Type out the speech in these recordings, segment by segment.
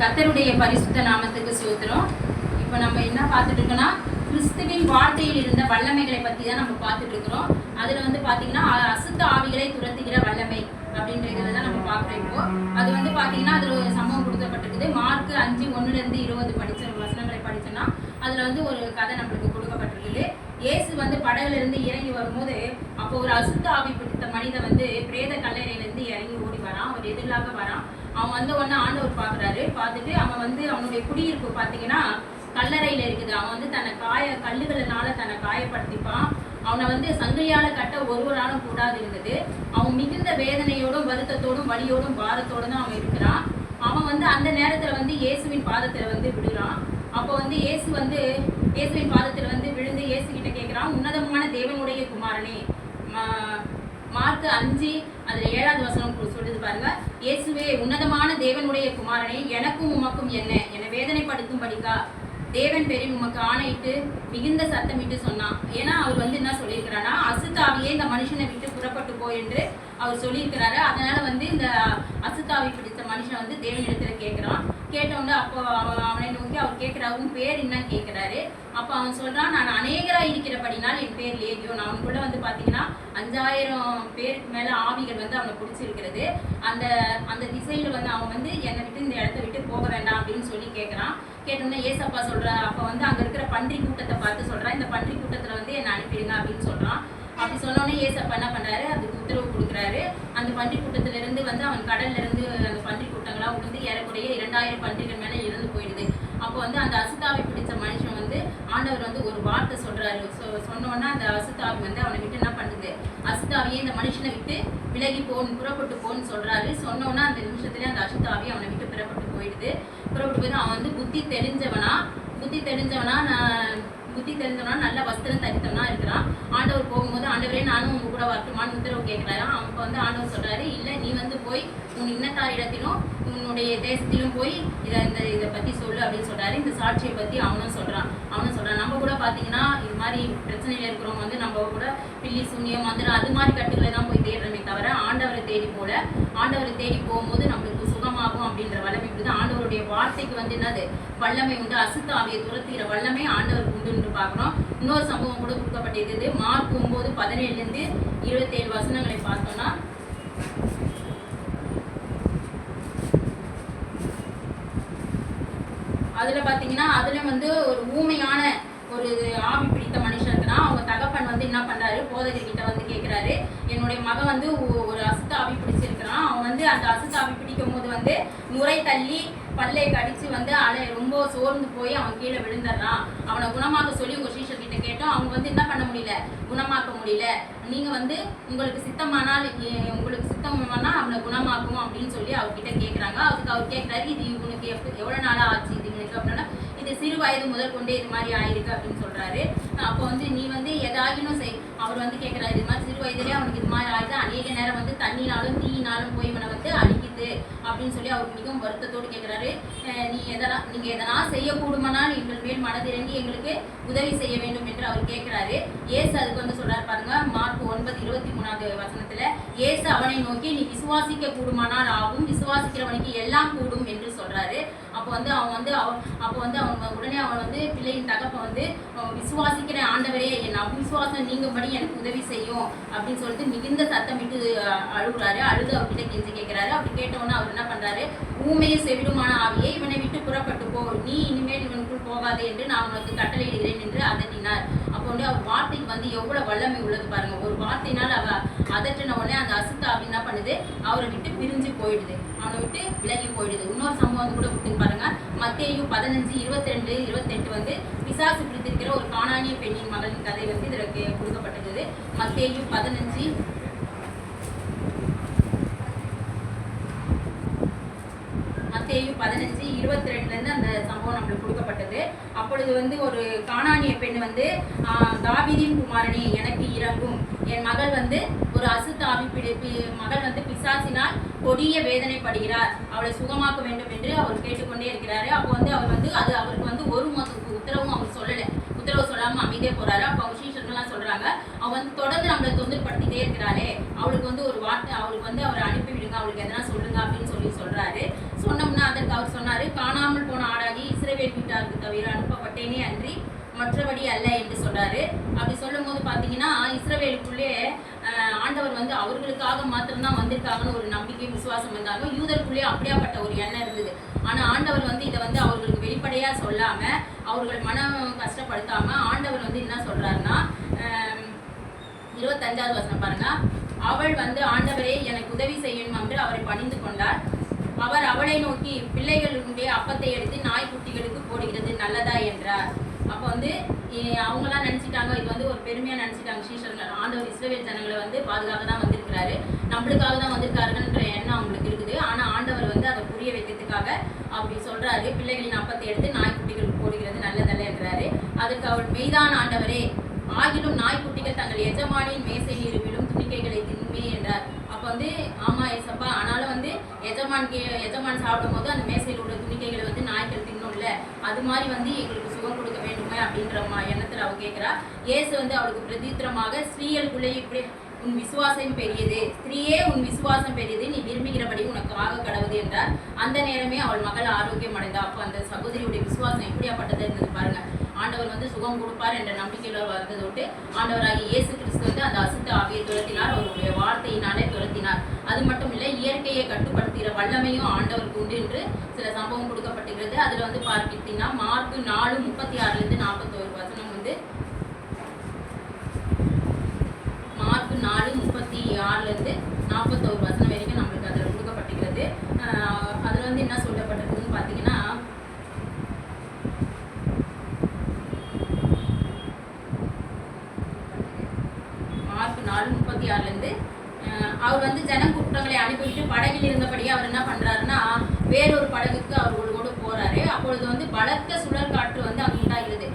கத்தருடைய பரிசுத்த நாமத்துக்கு சோத்திரம். இப்போ நம்ம என்ன பார்த்துட்டு இருக்கோம்னா கிறிஸ்துவின் வார்த்தையில் இருந்த வல்லமைகளை பற்றி தான் நம்ம பார்த்துட்டு இருக்கிறோம் அதில் வந்து பார்த்தீங்கன்னா அசுத்த ஆவிகளை துரத்துகிற வல்லமை அப்படின்றத தான் நம்ம பார்க்குறோம் இப்போ. அது வந்து பார்த்தீங்கன்னா அதில் ஒரு சம்பவம் கொடுக்கப்பட்டிருக்குது. மார்க் அஞ்சு ஒன்றுலேருந்து இருபது படித்த வசனங்களை படித்தோன்னா அதில் வந்து ஒரு கதை நம்மளுக்கு கொடுக்கப்பட்டிருக்குது. இயேசு வந்து படகுல இருந்து இறங்கி வரும்போது அப்போ ஒரு அசுத்த ஆவி பிடித்த மனிதன் வந்து பிரேத கல்லறையிலேருந்து இறங்கி ஓடி வரான். அவர் எதிராக வரான். அவன் வந்த உடனே ஆண்டவர் பார்க்குறாரு. பார்த்துட்டு அவன் வந்து அவனுடைய குடியிருப்பு பார்த்தீங்கன்னா கல்லறையில் இருக்குது. அவன் வந்து தன்னை காய கல்லுகளினால தன்னை காயப்படுத்திப்பான். அவனை வந்து சங்கிலியால கட்ட ஒருவராலும் கூடாது இருந்தது. அவன் மிகுந்த வேதனையோடும் வருத்தத்தோடும் வலியோடும் பாரத்தோடும் தான் அவன் இருக்கிறான். அவன் வந்து அந்த நேரத்துல வந்து இயேசுவின் பாதத்துல வந்து விடுறான் அப்போ வந்து இயேசு வந்து இயேசுவின் பாதத்துல வந்து விழுந்து இயேசு கிட்ட கேட்குறான் உன்னதமான தேவனுடைய குமாரனே மார்க் அஞ்சு அதில் ஏழாவது வசனம் கு- சொல்லுது பாருங்க. இயேசுவே உன்னதமான தேவனுடைய குமாரனே எனக்கும் உமக்கும் என்ன? என்னை வேதனைப்படுத்தும்படிக்கா? தேவன் பெரிய உமக்கு ஆணையிட்டு மிகுந்த சத்தமிட்டு சொன்னான். ஏன்னா அவர் வந்து என்ன சொல்லியிருக்கிறான்னா அசுத்தாவியே இந்த மனுஷனை விட்டு புறப்பட்டு போய் என்று அவர் சொல்லியிருக்கிறாரு. அதனால வந்து இந்த அசுத்தாவி பிடித்த மனுஷன் வந்து தேவனிடத்துல கேட்குறான். கேட்டவுடனே அப்போ அவன் அவனை நோக்கி அவர் கேட்குறா உன் பேர் என்ன கேட்குறாரு. அப்போ அவன் சொல்கிறான் நான் அநேகராக இருக்கிறபடினால் என் பேர் லேகியோன் அவனுக்குள்ள வந்து பார்த்தீங்கன்னா அஞ்சாயிரம் பேருக்கு மேலே ஆவிகள் வந்து அவனை பிடிச்சிருக்கிறது. அந்த அந்த திசையில் வந்து அவன் வந்து என்னை விட்டு இந்த இடத்த விட்டு போக வேண்டாம் அப்படின்னு சொல்லி கேட்குறான். கேட்டோம்னா ஏசப்பா சொல்கிறா அப்போ வந்து அங்கே இருக்கிற பன்றி கூட்டத்தை பார்த்து சொல்கிறான் இந்த பன்றி கூட்டத்தில் வந்து என்னை அனுப்பிடுங்க அப்படின்னு சொல்கிறான் அப்படி சொன்னோடனே ஏசப்பா என்ன பண்றாரு? அதுக்கு உத்தரவு கொடுக்குறாரு. அந்த பன்றி கூட்டத்திலிருந்து வந்து அவன் கடல்ல இருந்து அந்த பன்றி கூட்டங்களாக விழுந்து ஏறக்குறைய இரண்டாயிரம் பன்றிகள் மேலே இறந்து போயிடுது. அப்போ வந்து அந்த அசுத்தாவை பிடிச்ச மனுஷன் வந்து ஆண்டவர் வந்து ஒரு வார்த்தை சொல்றாரு. சொ- சொன்ன அந்த அசுத்தாவி வந்து அவனை விட்டு என்ன பண்ணுது? அசுத்தாவியே இந்த மனுஷனை விட்டு விலகி போன்னு புறப்பட்டு போன்னு சொல்றாரு. சொன்னோன்னா அந்த நிமிஷத்துல அந்த அசுத்தாவி அவனை விட்டு புறப்பட்டு போயிடுது. புறப்பட்டு போய் அவன் வந்து புத்தி தெரிஞ்சவனா புத்தி தெரிஞ்சவனா நான் புத்தி தெரிஞ்சவனா நல்ல வஸ்திரம் தரித்தவனா இருக்கிறான். ஆண்டவர் போகும்போது ஆண்டவரே நானும் உங்க கூட வரட்டுமான்னு உத்தரவு கேட்கிறாரு. அவனுக்கு வந்து ஆண்டவர் சொல்றாரு இல்ல நீ வந்து போய் உன் இன்னத்தாரிடத்திலும் உன்னுடைய தேசத்திலும் போய் இதை இந்த இதை பத்தி சொல்லு அப்படின்னு சொல்றாரு. இந்த சாட்சியை பத்தி அவனும் சொல்றான். அவனும் சொல்றான் நம்ம கூட பாத்தீங்கன்னா இது மாதிரி பிரச்சனையில இருக்கிறவங்க வந்து நம்ம கூட பில்லி சூன்யம் மந்திரம் அது மாதிரி கட்டுகளை தான் போய் தேடுறமே தவிர ஆண்டவரை தேடி போல ஆண்டவரை தேடி போகும்போது நம்மளுக்கு சுகமாகும் அப்படின்ற வல்லமை இருக்குது ஆண்டவருடைய வார்த்தைக்கு வந்து என்னது? வல்லமை உண்டு. அசுத்த ஆவியை துரத்துகிற வல்லமை ஆண்டவருக்கு உண்டுன்னு பார்க்குறோம். இன்னொரு சம்பவம் கூட கொடுக்கப்பட்டிருந்தது மார்க் ஒன்பது பதினேழுலேருந்து இருபத்தேழு வசனங்களை பார்த்தோம்னா அதில் பார்த்தீங்கன்னா அதில் வந்து ஒரு ஊமையான ஒரு ஆவி பிடித்த மனுஷன் இருக்கிறான் அவங்க தகப்பன் வந்து என்ன பண்ணுறாரு போதகர் கிட்ட வந்து கேட்குறாரு என்னுடைய மகன் வந்து ஒ- ஒரு அசுத்த ஆவி பிடிச்சிருக்கிறான். அவன் வந்து அந்த அசுத்த ஆவி பிடிக்கும் போது வந்து நுரை தள்ளி பல்லை கடிச்சு வந்து அலை ரொம்ப சோர்ந்து போய் அவன் கீழே விழுந்துடுறான். அவனை குணமாக்க சொல்லி உங்கள் சீஷர் கிட்ட கேட்டோம். அவங்க வந்து என்ன பண்ண முடியல? குணமாக்க முடியல. நீங்கள் வந்து உங்களுக்கு சித்தமானால் உங்களுக்கு சித்தமானா அவனை குணமாக்கும் அப்படின்னு சொல்லி அவர்கிட்ட கேட்குறாங்க அதுக்கு அவர் கேட்குறாரு இது இவனுக்கு எவ்வளோ நாளாக நாளா ஆச்சு? இது இவனுக்கு அப்படின்னா இது சிறு வயது முதல் கொண்டே இது மாதிரி ஆயிருக்கு அப்படின்னு சொல்கிறாரு அப்போ வந்து நீ வந்து எதாகினும் செய். அவர் வந்து கேட்கிறாரு இது மாதிரி சிறு வயதிலே அவனுக்கு இது மாதிரி ஆயிடுது அநேக நேரம் வந்து தண்ணினாலும் தீயினாலும் போய் இவனை வந்து அழிக்குது அப்படின்னு சொல்லி அவர் மிகவும் வருத்தத்தோடு கேட்குறாரு நீ எதனா நீங்கள் எதனா செய்யக்கூடுமானால் எங்கள் மேல் மனதிறங்கி எங்களுக்கு உதவி செய்ய வேண்டும் என்று அவர் கேட்குறாரு ஏசு அதுக்கு வந்து சொல்கிறார் பாருங்க மார்க் ஒன்பது இருபத்தி மூணாவது வசனத்தில் ஏசு அவனை நோக்கி நீ விசுவாசிக்க கூடுமானால் ஆகும் விசுவாசிக்கிறவனுக்கு எல்லாம் கூடும் என்று சொல்கிறாரு அப்போ வந்து அவன் வந்து அவன் அப்போ வந்து அவன் உடனே அவன் வந்து பிள்ளையின் தகப்பை வந்து அவன் விசுவாசிக்கிற ஆண்டவரே என் அவிசுவாசம் நீங்கும்படி எனக்கு உதவி செய்யும் அப்படின்னு சொல்லிட்டு மிகுந்த சத்தமிட்டு அழுகுறாரு. அழுது அவர்கிட்ட கெஞ்சி கேட்குறாரு அப்படி கேட்டவுடனே அவர் என்ன பண்ணுறாரு ஊமையை செவிடுமான ஆவியை இவனை விட்டு புறப்பட்டு போ. நீ இனிமேல் இவனுக்குள் போகாதே என்று நான் உனக்கு கட்டளையிடுகிறேன் என்று அதட்டினார். அப்போ வந்து அவர் வார்த்தைக்கு வந்து எவ்வளோ வல்லமை உள்ளது பாருங்க. ஒரு வார்த்தையினால் அவ அதட்டின உடனே அந்த அசுத்த ஆவி என்ன பண்ணுது? அவரை விட்டு பிரிஞ்சு போயிடுது. அவனை விட்டு விலகி போயிடுது. இன்னொரு சம்பவம் கூட விட்டு பாருங்க. மத்தேயு பதினஞ்சு இருபத்தி ரெண்டு இருபத்தெட்டு வந்து பிசாசு பிடித்திருக்கிற ஒரு காணானிய பெண்ணின் மகளின் கதை வந்து இதற்கு கே- கொடுக்கப்பட்டிருக்குது. மத்தேயு பதினஞ்சு ஏயு பதினஞ்சு இருபத்தி ரெண்டுலேருந்து அந்த சம்பவம் நம்மளுக்கு கொடுக்கப்பட்டது. அப்பொழுது வந்து ஒரு காணானிய பெண் வந்து ஆஹ், குமாரனே எனக்கு இறங்கும் என் மகள் வந்து ஒரு அசுத்தாவி பிடி மகள் வந்து பிசாசினால் கொடிய வேதனைப்படுகிறார். அவளை சுகமாக்க வேண்டும் என்று அவர் கேட்டுக்கொண்டே இருக்கிறாரு. அப்போ வந்து அவர் வந்து அது அவருக்கு வந்து ஒரு மாதத்துக்கு உத்தரவும் அவர் சொல்லலை. உத்தரவு சொல்லாமல் அமைதியே போகிறாரு அப்போ அவங்க சீஷர்கள்லாம் சொல்றாங்க அவ வந்து தொடர்ந்து நம்மளை தொந்தரப்படுத்திட்டே இருக்கிறாளே. அவளுக்கு வந்து ஒரு வார்த்தை அவளுக்கு வந்து அவரை அனுப்பி விடுங்க. அவளுக்கு எதனா சொல்லுங்க அப்படின்னு சொல்லி காணாமல் போன ஆடாகி இஸ்ரேவேல் சொன்னாரு தவிர அனுப்பப்பட்டேனே அன்றி மற்றபடி அல்ல என்று சொல்றாரு அப்படி சொல்லும்போது பார்த்தீங்கன்னா இஸ்ரவேலுக்குள்ளே ஆண்டவர் வந்து அவர்களுக்காக மாத்திரம்தான் வந்திருக்காங்கன்னு ஒரு நம்பிக்கை விசுவாசம் இருந்தாங்க யூதருக்குள்ளே அப்படியாப்பட்ட ஒரு எண்ணம் இருந்தது. ஆனா ஆண்டவர் வந்து இதை வந்து அவர்களுக்கு வெளிப்படையா சொல்லாம அவர்கள் மனம் கஷ்டப்படுத்தாம ஆண்டவர் வந்து என்ன சொல்றாருன்னா இருபத்தஞ்சாவது வசனம் பாருங்க. அவள் வந்து ஆண்டவரே எனக்கு உதவி செய்யணும் என்று அவரை பணிந்து கொண்டார் அவர் அவளை நோக்கி பிள்ளைகளுடைய அப்பத்தை எடுத்து நாய்க்குட்டிகளுக்கு போடுகிறது நல்லதா? என்றார். அப்போ வந்து அவங்களாம் நினச்சிட்டாங்க. இது வந்து ஒரு பெருமையாக நினச்சிட்டாங்க ஸ்ரீசர்கள் ஆண்டவர் இஸ்ரவேல் ஜனங்களை வந்து பாதுகாக்க தான் வந்திருக்கிறாரு. நம்மளுக்காக தான் வந்திருக்காருன்ற எண்ணம் அவங்களுக்கு இருக்குது. ஆனால் ஆண்டவர் வந்து அதை புரிய வைக்கிறதுக்காக அப்படி சொல்கிறாரு பிள்ளைகளின் அப்பத்தை எடுத்து நாய்க்குட்டிகளுக்கு போடுகிறது நல்லதல்ல என்றாரு. அதுக்கு அவள் மெய்தான் ஆண்டவரே ஆகிலும் நாய்க்குட்டிகள் தங்கள் எஜமானின் மேசையில் இருப்பிலும் துணிக்கைகளை தின்மே என்றார். வந்து ஆமா ஏசப்பா ஆனாலும் வந்து எஜமான் கே எஜமான் சாப்பிடும் போது அந்த மேசையில் உள்ள துணிக்கைகளை வந்து நாய்கள் தின்னும்ல அது மாதிரி வந்து எங்களுக்கு சுகம் கொடுக்க வேண்டுமே அப்படின்ற மா அவள் அவ கேட்கிறா இயேசு வந்து அவளுக்கு பிரதித்திரமாக ஸ்திரீகளுக்குள்ளே இப்படி உன் விசுவாசம் பெரியது. ஸ்திரீயே உன் விசுவாசம் பெரியது. நீ விரும்புகிறபடி உனக்கு ஆக கடவுது என்றார். அந்த நேரமே அவள் மகள் ஆரோக்கியம் அடைந்தா. அப்போ அந்த சகோதரியுடைய விசுவாசம் எப்படியாப்பட்டது இருந்தது பாருங்க. ஆண்டவர் வந்து சுகம் கொடுப்பார் என்ற நம்பிக்கையில் வந்ததோட்டு ஆண்டவராகி இயேசு கிறிஸ்து வந்து அந்த அசுத்த ஆவியை துரத்தினார் அவருடைய வார்த்தையினாலே துரத்தினார் அது மட்டும் இல்லை இயற்கையை கட்டுப்படுத்துகிற ஆண்டவருக்கு உண்டு என்று சில சம்பவம் கொடுக்கப்பட்டிருக்கிறது. அதுல வந்து பார்க்கிட்டீங்கன்னா மார்க் நாலு முப்பத்தி ஆறுல இருந்து நாற்பத்தோரு வசனம் வந்து மார்க் நாலு முப்பத்தி ஆறுல இருந்து நாற்பத்தோரு வசனம் வரைக்கும் நம்மளுக்கு அதில் கொடுக்கப்பட்டிருக்கிறது ஆஹ் அதுல வந்து என்ன சொல்லப்பட்டிருக்குதுன்னு பார்த்தீங்கன்னா மார்க் நாலு முப்பத்தி ஆறுலேருந்து அவர் வந்து ஜனக்கூட்டங்களை அனுப்பிவிட்டு படகில் இருந்தபடியே அவர் என்ன பண்றாருன்னா வேறொரு படகுக்கு அவர்களோடு போறாரு. அப்பொழுது வந்து பலத்த சுழல் காற்று வந்து அங்கே உண்டாகிறது.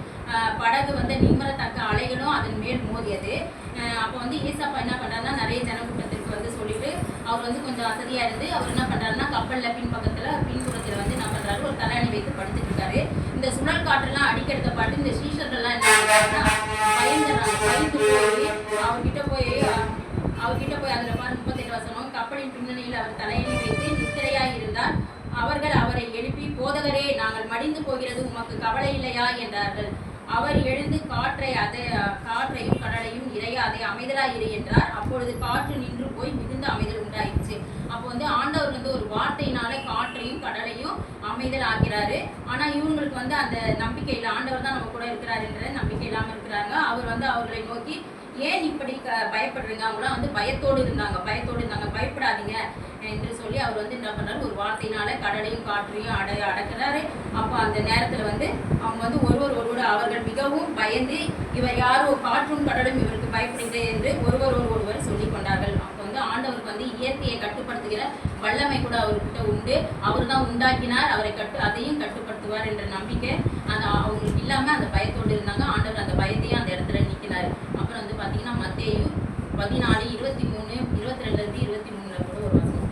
படகு வந்து நிம்மரத்தக்க அலைகளும் அதன் மேல் மோதியது. அப்போ வந்து ஈசப்பா என்ன பண்ணாருன்னா நிறைய ஜனக்கூட்டத்திற்கு வந்து சொல்லிட்டு அவர் வந்து கொஞ்சம் வசதியா இருந்து அவர் என்ன பண்றாருன்னா கப்பலில் பின்பக்கத்தில் பின்புறத்தில் வந்து என்ன பண்றாரு ஒரு தலையணை வைத்து படுத்துட்டு இருக்காரு. இந்த சுழல் காற்றெல்லாம் அடிக்கடுத்த பாட்டு இந்த ஸ்ரீஷர்கள்லாம் என்ன பண்ணுறாங்கன்னா பயந்துடுறாங்க. பயந்து போய் அவர்கிட்ட போய் அவர்கிட்ட போய் அதில் பாரு முப்பத்தி அவர்கள் அவரை எழுப்பி போதகரே நாங்கள் மடிந்து போகிறது உமக்கு கவலை இல்லையா? என்றார்கள். அவர் எழுந்து காற்றை அதை காற்றையும் கடலையும் இறையாதே அமைதலாய் இரு என்றார். அப்பொழுது காற்று நின்று போய் மிகுந்த அமைதல் உண்டாயிடுச்சு அப்போ வந்து ஆண்டவர் வந்து ஒரு வார்த்தையினால காற்றையும் கடலையும் அமைதல் ஆகிறாரு ஆனா இவங்களுக்கு வந்து அந்த நம்பிக்கை இல்லை ஆண்டவர் தான் நம்ம கூட இருக்கிறார் என்ற நம்பிக்கை இல்லாமல் இருக்கிறாங்க. அவர் வந்து அவர்களை நோக்கி ஏன் இப்படி க- பயப்படுறீங்க? அவங்களாம் வந்து பயத்தோடு இருந்தாங்க. பயத்தோடு இருந்தாங்க. பயப்படாதீங்க என்று சொல்லி அவர் வந்து என்ன பண்ணாரு? ஒரு வார்த்தையினால கடலையும் காற்றையும் அடை அடக்கிறாரு அப்போ அந்த நேரத்தில் வந்து அவங்க வந்து ஒருவர் ஒருவர் அவர்கள் மிகவும் பயந்து இவர் யாரோ காற்றும் கடலும் இவருக்கு பயப்படுகிறேன் என்று ஒருவர் ஒரு ஒருவர் சொல்லி கொண்டார்கள். அப்போ வந்து ஆண்டவருக்கு வந்து இயற்கையை கட்டுப்படுத்துகிற வல்லமை கூட அவர்கிட்ட உண்டு. அவர் தான் உண்டாக்கினார். அவரை கட்டு அதையும் கட்டுப்படுத்துவார் என்ற நம்பிக்கை அந்த அவங்களுக்கு இல்லாமல் அந்த பயத்தோடு இருந்தாங்க. ஆண்டவர் அந்த பயத்தையும் அந்த இடத்துல நீக்கினார் அப்புறம் வந்து பாத்தீங்கன்னா மத்தேயு பதினாலு இருபத்தி மூணு இருபத்தி ரெண்டுலேருந்து இருபத்தி மூணுல கூட ஒரு வசனம்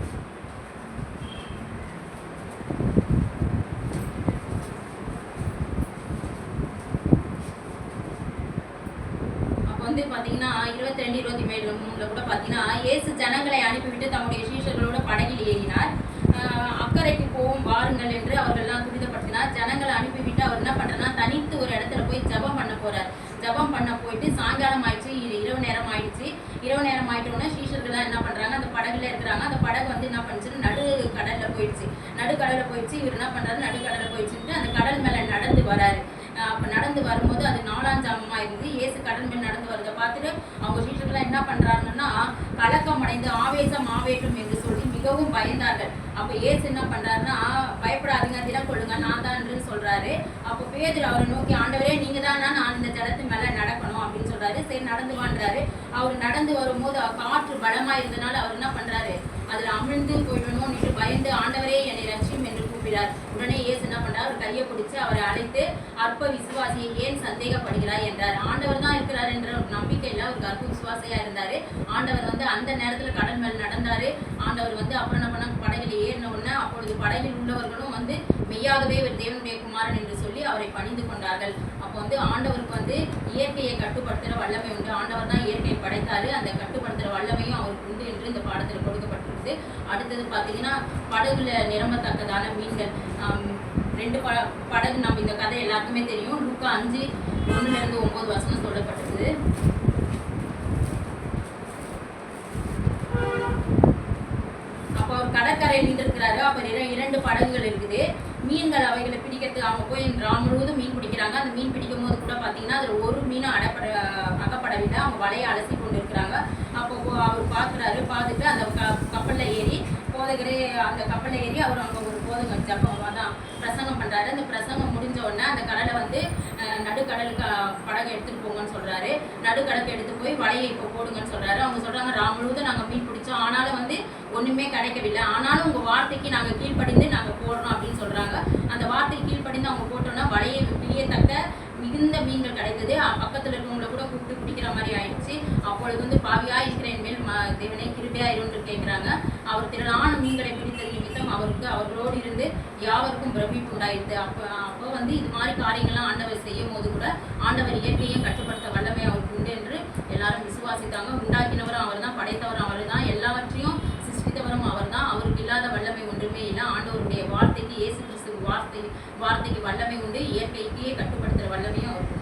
அப்போ வந்து பாத்தீங்கன்னா இருபத்தி ரெண்டு இருபத்தி மேலு மூணுல கூட பாத்தீங்கன்னா இயேசு ஜனங்களை அனுப்பிவிட்டு தம்முடைய சீஷர்களோட படகில் ஏறினார். ஆஹ் அக்கறைக்கு போவோம் வாருங்கள் என்று அவர்கள்லாம் துரிதப்படுத்தினார். ஜனங்களை அனுப்பிவிட்டு அவர் என்ன பண்றாருன்னா தனித்து ஒரு இடத்துல போய் ஜெபம் பண்ண போகிறார் ஜெபம் பண்ண போயிட்டு சாயங்காலம் ஆயிடுச்சு நேரம் ஆயிடுச்சு. இரவு நேரம் ஆயிட்டோன்னா சீஷர்கள்லாம் என்ன பண்றாங்க அந்த படகுல இருக்கிறாங்க. அந்த படகு வந்து என்ன பண்ணுச்சுன்னு நடு கடல்ல போயிடுச்சு. நடு கடல்ல போயிடுச்சு. இவர் என்ன பண்றாரு நடு கடல்ல போயிடுச்சுட்டு அந்த கடல் மேல நடந்து வராரு. அப்போ அப்ப நடந்து வரும்போது அது நாலாம் ஜாமமா இருந்து ஏசு கடல் மேல் நடந்து வரதை பார்த்துட்டு அவங்க சீஷர்கள்லாம் என்ன பண்றாங்கன்னா கலக்கம் அடைந்து ஆவேசம் ஆவேற்றம் என்று சொல்லி மிகவும் பயந்தார்கள். அப்ப ஏசு என்ன பண்றாருன்னா பயப்படாதீங்க தினம் கொள்ளுங்க நான் தான் சொல்றாரு. அப்ப பேதர் அவரை நோக்கி ஆண்டவரே நீங்க தான் நான் இந்த ஜலத்து மேல நடக்க சொல்றாரு சரி நடந்து வான்றாரு அவர் நடந்து வரும்போது காற்று பலமா இருந்தனால அவர் என்ன பண்றாரு? அதுல அமிழ்ந்து போயிடணும்னு பயந்து ஆண்டவரே என்னை ரட்சியும் என்று கூப்பிடார். உடனே ஏசு என்ன பண்றார்? அவர் கையை பிடிச்சு அவரை அழைத்து அற்ப விசுவாசியை ஏன் சந்தேகப்படுகிறார் என்றார். ஆண்டவர் தான் இருக்கிறார் என்ற ஒரு நம்பிக்கையில அவருக்கு அற்ப விசுவாசியா இருந்தாரு. ஆண்டவர் வந்து அந்த நேரத்துல கடல் மேல் நடந்தாரு. ஆண்டவர் வந்து அப்புறம் என்ன பண்ண படகில் ஏறின உடனே அப்பொழுது படகில் உள்ளவர்களும் வந்து மெய்யாகவே இவர் தேவனுடைய குமாரன் என்று சொல்லி அவரை பணிந்து கொண்டார்கள். வந்து ஆண்டவருக்கு வந்து இயற்கையை கட்டுப்படுத்துகிற வல்லமை உண்டு. ஆண்டவர் தான் இயற்கையை படைத்தாரு. அந்த கட்டுப்படுத்துகிற வல்லமையும் அவருக்கு உண்டு என்று இந்த பாடத்தில் கொடுக்கப்பட்டிருக்குது அடுத்தது பார்த்தீங்கன்னா படகுல நிரம்பத்தக்கதான மீன்கள். ரெண்டு ப படகு நம்ம இந்த கதை எல்லாருக்குமே தெரியும். லுக்கா அஞ்சு ஒன்றுலேருந்து இருந்து ஒன்பது வசனம் சொல்லப்பட்டது அப்போ அவர் கடற்கரையில் நின்றுருக்கிறாரு. அப்போ இர- இரண்டு படகுகள் இருக்குது. மீன்கள் அவைகளை பிடிக்கிறதுக்கு அவங்க போய் ராம் முழுவதும் மீன் அந்த மீன் பிடிக்கும் போது கூட பார்த்தீங்கன்னா அதில் ஒரு மீனும் அடப்பட அகப்படவில்லை. அவங்க வலையை அலசி கொண்டு இருக்கிறாங்க அப்போ அவர் பார்க்குறாரு பார்த்துட்டு அந்த க கப்பலில் ஏறி போதகரே அந்த கப்பலில் ஏறி அவர் அங்கே ஒரு போதகம் ஜப்பம் அதான் பிரசங்கம் பண்ணுறாரு அந்த பிரசங்கம் முடிஞ்ச உடனே அந்த கடலை வந்து நடுக்கடலுக்கு படகை எடுத்துகிட்டு போங்கன்னு சொல்கிறாரு நடுக்கடலுக்கு எடுத்து போய் வலையை இப்போ போடுங்கன்னு சொல்கிறாரு அவங்க சொல்கிறாங்க ராம் முழுவதும் நாங்கள் மீன் பிடிச்சோம். ஆனாலும் வந்து ஒன்றுமே கிடைக்கவில்லை. ஆனாலும் உங்கள் வார்த்தைக்கு நாங்கள் கீழ்ப்படிந்து நாங்கள் போடுறோம் அப்படின்னு சொல்கிறாங்க அந்த வார்த்தைக்கு கீழ்ப்படிந்து அவங்க மிகுந்த மீன்கள் கிடைத்தது. பக்கத்தில் பக்கத்துல இருக்கவங்கள கூட கூப்பிட்டு பிடிக்கிற மாதிரி ஆயிடுச்சு. அப்பொழுது வந்து பாவியா இருக்கிற என் மேல் ம- தேவனே கிருபையா இருந்து கேட்குறாங்க. அவர் திரளான மீன்களை பிடித்தது நிமித்தம் அவருக்கு அவர்களோடு இருந்து யாவருக்கும் பிரமிப்பு உண்டாயிடுது அப்போ அப்போ வந்து இது மாதிரி காரியங்கள்லாம் ஆண்டவர் செய்யும் போது கூட ஆண்டவர் இயற்கையை கட்டுப்படுத்த வல்லமை அவருக்கு உண்டு என்று எல்லாரும் விசுவாசித்தாங்க. உண்டாக்கினவரும் அவர் தான் படைத்தவரும் அவர் தான் எல்லாவற்றையும் சிருஷ்டித்தவரும் அவர் தான் அவருக்கு இல்லாத வல்லமை ஒன்றுமே இல்லை. ஆண்டவருடைய வார்த்தைக்கு இயேசு கிறிஸ்து வார்த்தை வார்த்தைக்கு வல்லமை உண்டு. இயற்கைக்கு கட்டுப்படுத்துகிற வல்லமையும் அவருக்கு உண்டு